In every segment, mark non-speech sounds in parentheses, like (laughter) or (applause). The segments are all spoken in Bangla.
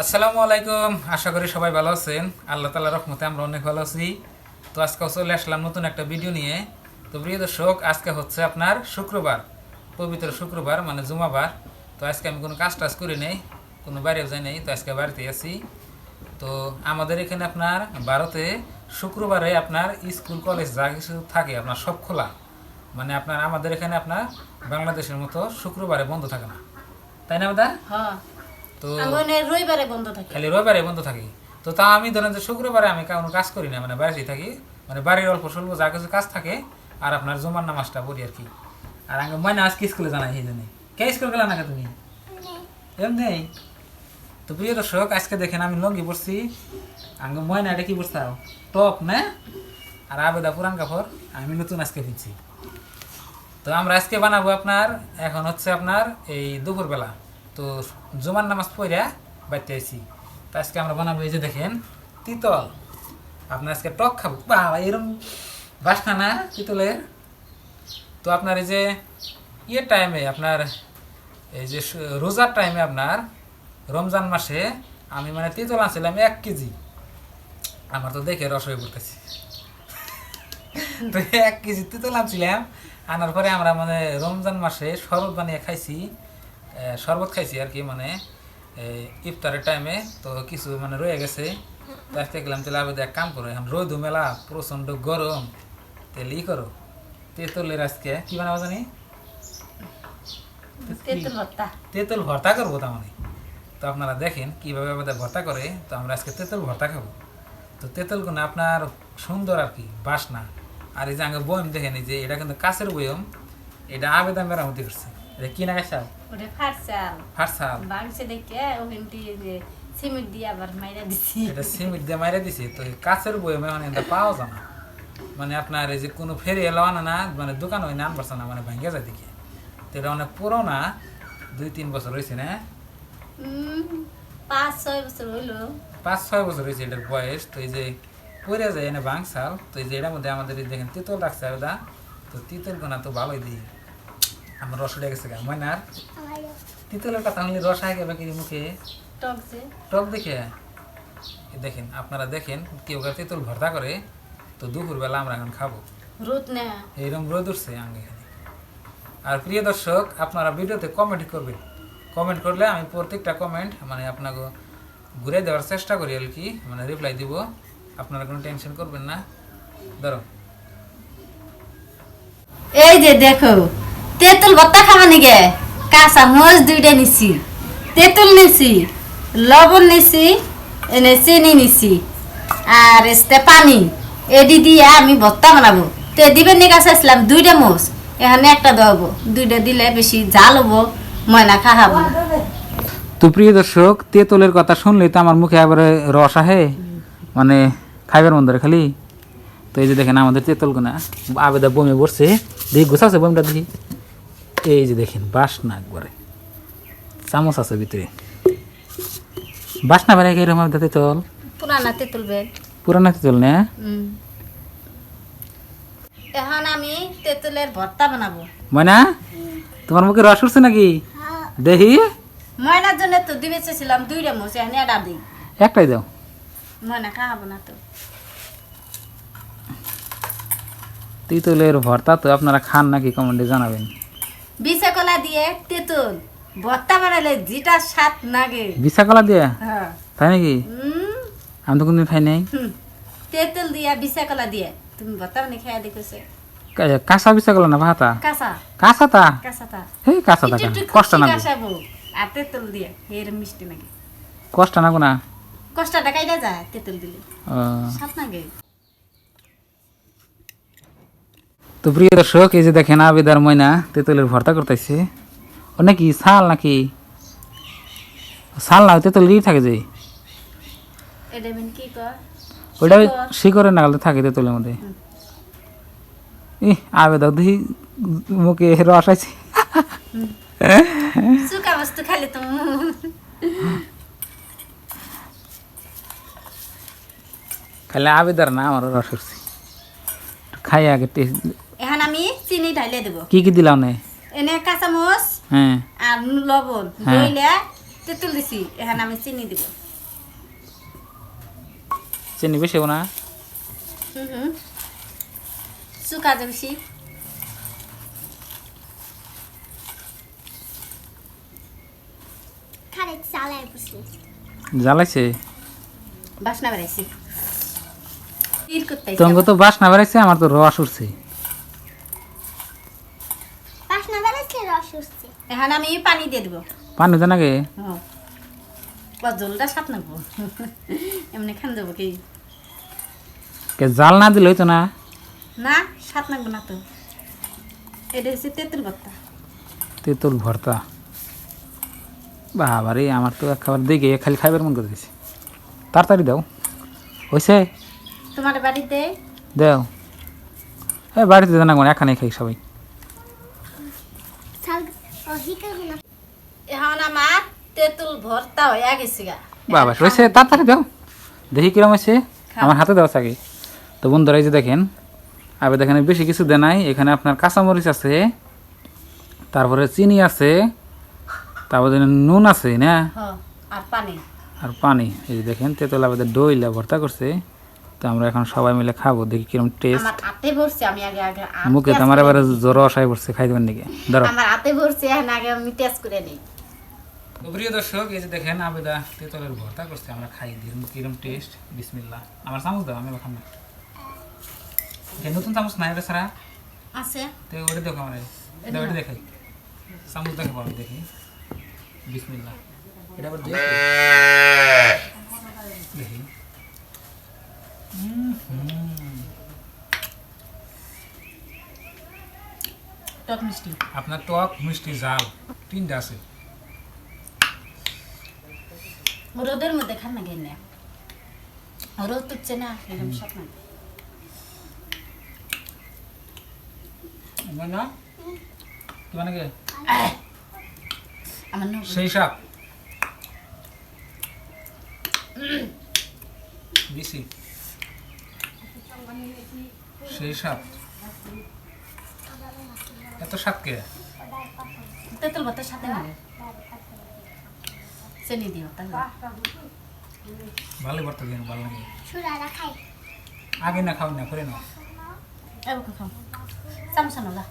আসসালামু আলাইকুম, আশা করি সবাই ভালো আছেন। আল্লাহ তালা রহমতে আমরা অনেক ভালো আছি। তো আজকে চলে আসলাম নতুন একটা ভিডিও নিয়ে। তো প্রিয় দর্শক, আজকে হচ্ছে আপনার শুক্রবার, পবিত্র শুক্রবার মানে জুমাবার। তো আজকে আমি কোনো কাজ টাজ করি নেই, কোনো বাইরেও যাই নাই, তো আজকে বাড়িতে আছি। তো আমাদের এখানে আপনার ভারতে শুক্রবারে আপনার স্কুল, কলেজ যা কিছু থাকে আপনার সব খোলা। মানে আপনার আমাদের এখানে আপনার বাংলাদেশের মতো শুক্রবারে বন্ধ থাকে না। তাই না দাদা হ্যাঁ। তো রবিবারে বন্ধ থাকে। খালি রবিবারে বন্ধ থাকি। তো তা আমি ধরেন যে শুক্রবারে আমি কোনো কাজ করি না মানে বাড়িতেই থাকি। মানে বাড়ির অল্প স্বল্প যা কিছু কাজ থাকে আর আপনার জমার নামাজটা পড়ি আর কি। আর আগে ময়না আজকে স্কুলে জানাই সেই জন্য। কে স্কুল গেলা না তুমি? এমনি তো প্রিয় দর্শক আজকে দেখেন আমি লঙ্গি পড়ছি আঙ্গ ময়না এটা কি পড়ছাও টপ না? আর আবেদা পুরান কাপড় আমি নতুন আজকে কিনছি তো আমরা আজকে বানাবো আপনার এখন হচ্ছে আপনার এই দুপুরবেলা। তো জুমার নামাজ পড়া বাইতে আইছি। তো আজকে আমরা বানাবো এই যে দেখেন, তিতল। আপনার আজকে টক খাব। বাবা এরকম বাসনা না তিতলের? তো আপনার এই যে ইয়ের টাইমে আপনার, এই যে রোজার টাইমে আপনার রমজান মাসে আমি মানে তিতল আনছিলাম এক কেজি। আমার তো দেখে রস হয়ে পড়তেছি। তো এক কেজি তিতল আনছিলাম। আনার পরে আমরা মানে রমজান মাসে শরবত বানিয়ে খাইছি। শরবত খাইছি আর কি মানে ইফতারের টাইমে তো কিছু মানে রয়ে গেছে। তো গেলাম তাহলে আবেদ এক কাম করো এখন রোদ মেলা প্রচণ্ড গরম। তাহলে ই করো তেঁতুলের আজকে কি বানাবো জানি? তেঁতুল ভর্তা। করব তার মানে তো আপনারা দেখেন কীভাবে আমাদের ভর্তা করে তো আমরা আজকে তেঁতুল ভর্তা খাব। তো তেঁতুলগুলো আপনার সুন্দর আর কি বাসনা। আর এই যে আগে বয়ম দেখেন এই যে এটা কিন্তু কাছের বয়ম এটা আবেদন মেরামতি করছে। এটা কি ওটা ফাটসাল বাংসে দেখে ওখানটি যে সিমেন্ট দিয়ে আবার মাইরা দিছি। এটা সিমেন্ট দিয়ে মাইরে দিছে তো কাছের বয়মে মানে এটা পাওয়া যায় না। মানে আপনার এই যে কোনো ফেরি এলো আনে না মানে দোকান হয় না আনবার না মানে ভেঙে যায় দিকে তো এটা অনেক পুরোনা দুই তিন বছর হয়েছে না? পাঁচ ছয় বছর হইল। পাঁচ ছয় বছর হয়েছে এটার বয়স তো এই যে পড়ে যায় এনে বাংশাল তো এই যে এটার মধ্যে আমাদের দেখেন তিতল রাখছে ওটা তো তিতল গোনা তো ভালোই দিই। আমার রস উঠে গেছে গা ময়নার? তিতলের কথা হলে রস আগে বাকি মুখে। টক দেখে? দেখেন আপনারা দেখেন কেউ কেউ তিতল ভর্তা করে তো দুপুরবেলা আমরা এখন খাব। রোদ না। এইরকম রোদ উঠছে আমি এখানে। আর প্রিয় দর্শক আপনারা ভিডিওতে কমেন্ট করবেন। কমেন্ট করলে আমি প্রত্যেকটা কমেন্ট মানে আপনাকে ঘুরে দেওয়ার চেষ্টা করি আর কি মানে রিপ্লাই দিব। আপনারা কোনো টেনশন করবেন না। ধরো। এই যে দেখো তেঁতুল ভর্তা খাওয়া নিগে কাঁচা মরিচ দুইটা নিছি। তেঁতুল নিছি, লবণ নিছি, এনে চিনি নিছি। আর এসতে পানি এডি দিয়ে আমি ভর্তা বানাবো। তে দিবেন নিকা চাইছিলাম দুইটা মোষ এখানে একটা দেবো দুইটা দিলে বেশি জাল হব, ময়না খাহাবো তো প্রিয় দর্শক, তেঁতুলের কথা শুনলেই তো আমার মুখে এবারে রস আহে। মানে খাইবার মন ধরে খালি। তো এই যে দেখেন আমাদের তেঁতুল আবেদা বমি পড়ছে দেখি গোছাছে বমিটা দেখি। এই যে দেখেন বাসনা একবারে। চামচ আছে ভিতরে। বাসনা বেড়ে এরকম আবেদা তেঁতুল পুরানা তেঁতুল বেগ পুরানা তেঁতুল না? এখন আমি তেঁতুলের ভর্তা বানাবো। ময়না? তোমার মুখে রস উঠছে নাকি? দেখি। ময়নার জন্য তো দিবে চেয়েছিলাম দুইটা মোষ এখানে এটা দিই। একটাই দাও। ময়না খাওয়াবো না তো। তেঁতুলের ভর্তা তো আপনারা খান নাকি কমেন্টে জানাবেন। কলা দিয়ে তেঁতুল। ভর্তা বানালে যেটা স্বাদ লাগে বিশা কলা দিয়ে? হ্যাঁ। তাই নাকি? আমি তো কোনদিন খাই নাই। তেঁতুল দিয়া বিষে কলা দিয়ে। তুমি ভর্তা বানিয়ে খেয়ে দেখেছে। কাঁচা বিশা কলা না ভাতা কাঁচা। কাঁচা তা কাঁচা তা হে কাঁচা তা কেন? কষ্ট না আর তেঁতুল দিয়ে এর মিষ্টি নাকি কষ্ট না গো না? কষ্টটা কাইটা যায় তেঁতুল দিলে। স্বাদ লাগে তো প্রিয় দর্শক এই যে দেখেন আবেদার ময়না তেঁতুলের ভর্তা করতেছে। ও নাকি শাল নাকি? শাল না তেঁতুল ই থাকে যে। ওইটা শিকড়ে। নাগালে থাকে তেঁতুলের মধ্যে। ই আবেদা দেখি মুখে রস আছে। (laughs) খালি আবেদার না আমার রস খাই আগে টেস্ট এখন আমি চিনি ঢাইলে দেবো। কি কি দিলাম না? এনে কাঁচামচ হ্যাঁ আর লবণ। দইলে তেঁতুল দিছি। এখন আমি চিনি দিব। চিনি বেশি না? হুম হুম। শুকা বেশি খারে চালায় বসে জ্বালাইছে? বাসনা বেড়াইছি তোমাকে তো বাস না বেড়াইছে আমার তো রস উঠছে বাসনা বেড়াচ্ছে রস উঠছে এখন আমি পানি দিয়ে দেবো। পানি দেন আগে? জলটা সাত নাকবো এমনি খান যাব কি? কে জাল না দিলে হইতো না? না সাত নাকবো না তো। এটা হচ্ছে তেঁতুল ভর্তা। তেঁতুল ভর্তা? বাবারে আমার তো খাবার দেখে খালি খাইবার মন করে দিছে তাড়াতাড়ি দাও। হয়েছে তোমার বাড়িতে? দাও। হ্যাঁ বাড়িতে জানা এখানে খাই সবাই। এখন আমার তেঁতুল ভর্তা গেছে গা বাবা হয়েছে তাড়াতাড়ি দাও। দেখি কিরম হয়েছে। আমার হাতে দেওয়া থাকে তো বন্ধুরা এই যে দেখেন আবার দেখেন বেশি কিছু দেয় নাই। এখানে আপনার কাঁচামরিচ আছে তারপরে চিনি আছে তারপরে নুন আছে না? আর পানি। আর পানি। এই যে দেখেন তেঁতুল আমাদের দইলা ভর্তা করছে। তো আমরা এখন সবাই মিলে খাব দেখি কিরম টেস্ট আমার হাতে ভরছে আমি আগে আগে মুখে তো আমার এবারে। জ্বর আশায় পড়ছে খাই দেবেন নাকি? ধরো আমার হাতে ভরছে এখন আগে আমি টেস্ট করে নিই। তো প্রিয় দর্শক এই যে দেখেন আবেদা তেঁতুলের ভর্তা করছে আমরা খাই দিই কিরম টেস্ট বিসমিল্লাহ। আমার চামচ দাও আমি খাম না। নতুন চামচ নাই ওটা ছাড়া আছে। তো ওটা দেখো আমার। এটা ওটা দেখাই। চামচ দেখে পাবো দেখি। বিসমিল্লাহ। এটা আবার দেখি। টক মিষ্টি আপনার টক মিষ্টি জাল তিনটা আছে রোদের মধ্যে খান না গেলে রোদ তুচ্ছে না এরকম সব না আমার না কি মানে কি আমার না সেই সাপ দিছি সেই সাপ এত সাপ কে? তেঁতুল ভর্তার সাথে না চিনি দিও তাহলে। ভালো ভর্তা দিন ভালো লাগে। আগে না খাও না করে না এবার খাও? চামচ নলা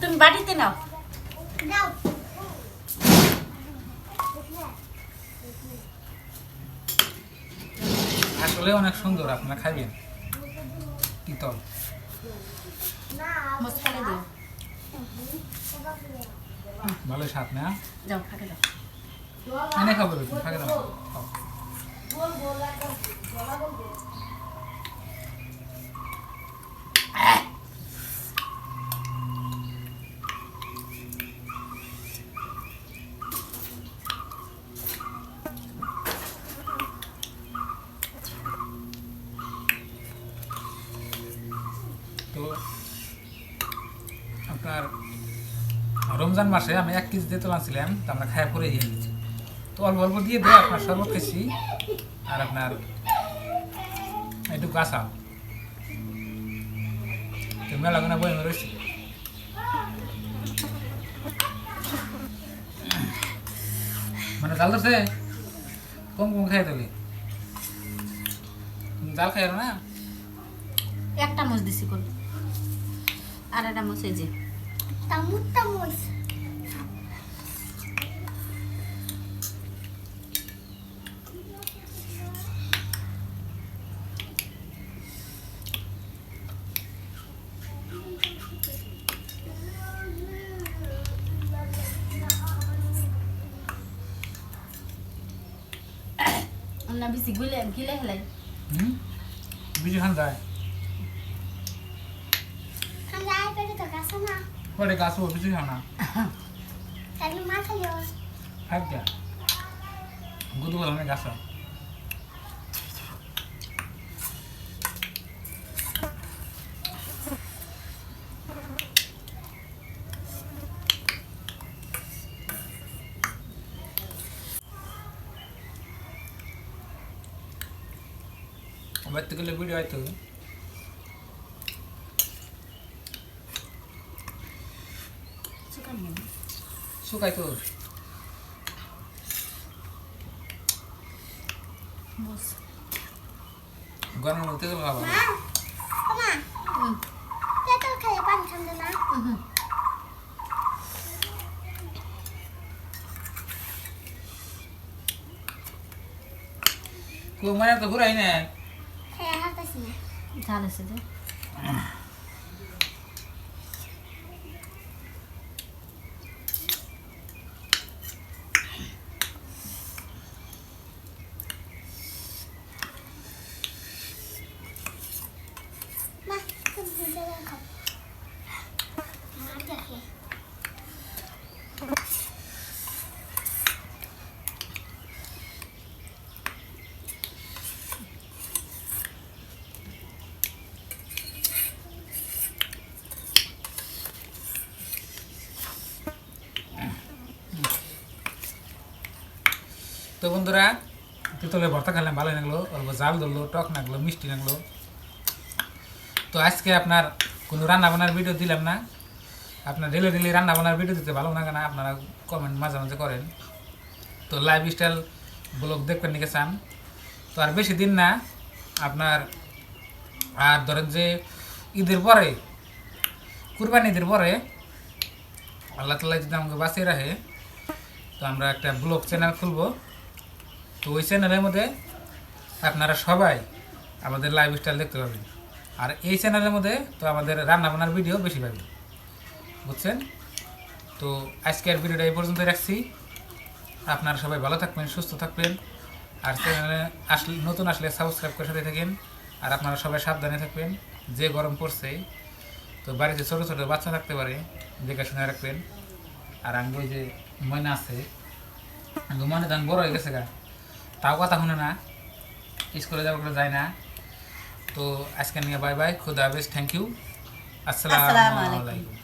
তুমি বাড়িতে নাও। দাও আসলে অনেক সুন্দর আপনারা খাইবেন তিতল ভালো স্বাদ না যাও ফাঁকে দাও এনে খাব ফাঁকে দাও আপনার রমজান মাসে আমি এক কেজি তেঁতুল আনছিলাম, তো আমরা খায় পরে দিয়ে দিচ্ছি তো অল্প অল্প দিয়ে দেয় আপনার শরবত খেয়েছি আর আপনার একটু কাঁচা মেলা গোনা বই রয়েছে মানে জাল ধরছে? কম কম খাই তোলে জাল খাই না? একটা মুচ দিছি কোন আর একটা মুচ এই যে। তামুক তামুস না বেশি গুলে গিলে হেলাই হুম বিজু খান যায় আমরা আই পেটে তো গাছ না পরে গাছ না? তাহলে মা খালি খাই দিয়া গুদু গাছ বাড়িতে গেলে ভিডিও হয়তো শুকাই তো গরমের মধ্যে তেল খাব। মা ও মা। তেঁতুল খেলে পানি ঠান্ডা না? কেউ মানে তো ঘুরাই না খেয়ে হাঁটাছি না ঝাল আছে যে তো বন্ধুরা, তেঁতুলের ভর্তা খেলাম ভালো লাগল। অল্প জাল ধরলো, টক লাগল, মিষ্টি লাগল। তো আজকে আপনার কোনো রান্না বান্নার ভিডিও দিলাম না। আপনার ডেলি ডেলি রান্না বান্নার ভিডিও দিতে ভালো লাগে না, আপনারা কমেন্ট মাঝে মাঝে করেন। তো লাইফ স্টাইল ব্লগ দেখবেন নিকে চান? তো আর বেশি দিন না, আপনার আর ধরেন যে ঈদের পরে, কুরবানি ঈদের পরে আল্লাহ তালা যদি আমাকে বাঁচিয়ে রাখে, তো আমরা একটা ব্লগ চ্যানেল খুলবো। তো ওই চ্যানেলের মধ্যে আপনারা সবাই আমাদের লাইফ স্টাইল দেখতে পাবেন। আর এই চ্যানেলের মধ্যে তো আমাদের রান্না বান্নার ভিডিও বেশি পাবেন। বুঝছেন? তো আজকের ভিডিওটা এই পর্যন্ত রাখছি। আপনারা সবাই ভালো থাকবেন, সুস্থ থাকবেন। আর চ্যানেলে আসলে, নতুন আসলে সাবস্ক্রাইব করে সাথে থাকেন। আর আপনারা সবাই সাবধানে থাকবেন, যে গরম পড়ছে, তো বাড়িতে ছোটো ছোটো বাচ্চা থাকতে পারে, দেখাশোনা রাখবেন। আর আমি ওই যে ময়না আছে মনে ধান বড় হয়ে গেছে গা। তাও কথা শুনে না স্কুলে যাওয়ার করে যায় না তো আজকে নিয়ে বাই বাই খুদা হাফেজ থ্যাংক ইউ আসসালামু আসসালামু আলাইকুম। আলাইকুম